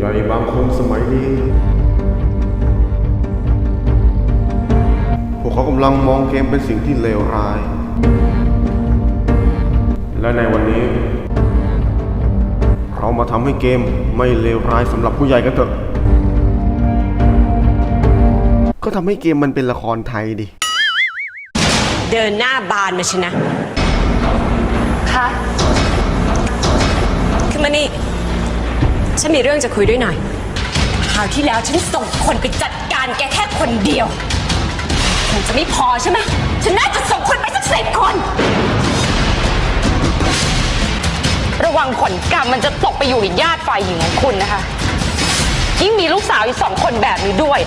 ผู้ใหญ่บางคนสมัยนี้ พวกเขากำลังมองเกมเป็นสิ่งที่เลวร้าย และในวันนี้ เรามาทำให้เกมไม่เลวร้ายสำหรับผู้ใหญ่กันเถอะ ก็ทำให้เกมมันเป็นละครไทยดิ เดินหน้าบานมาชนะ ค่ะขึ้นมานี่ ฉันมีเรื่องจะคุยด้วยหน่อยคราวที่แล้วฉันส่งคนไปจัดการแกแค่คนเดียวมันจะไม่พอใช่ไหมฉันน่าจะส่งคนไปสักสิบคน ระวังผลกรรมมันจะตกไปอยู่ในญาติฝ่ายหญิงของคุณนะคะ ยิ่งมีลูกสาวอีกสองคนแบบนี้ด้วย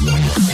Yes.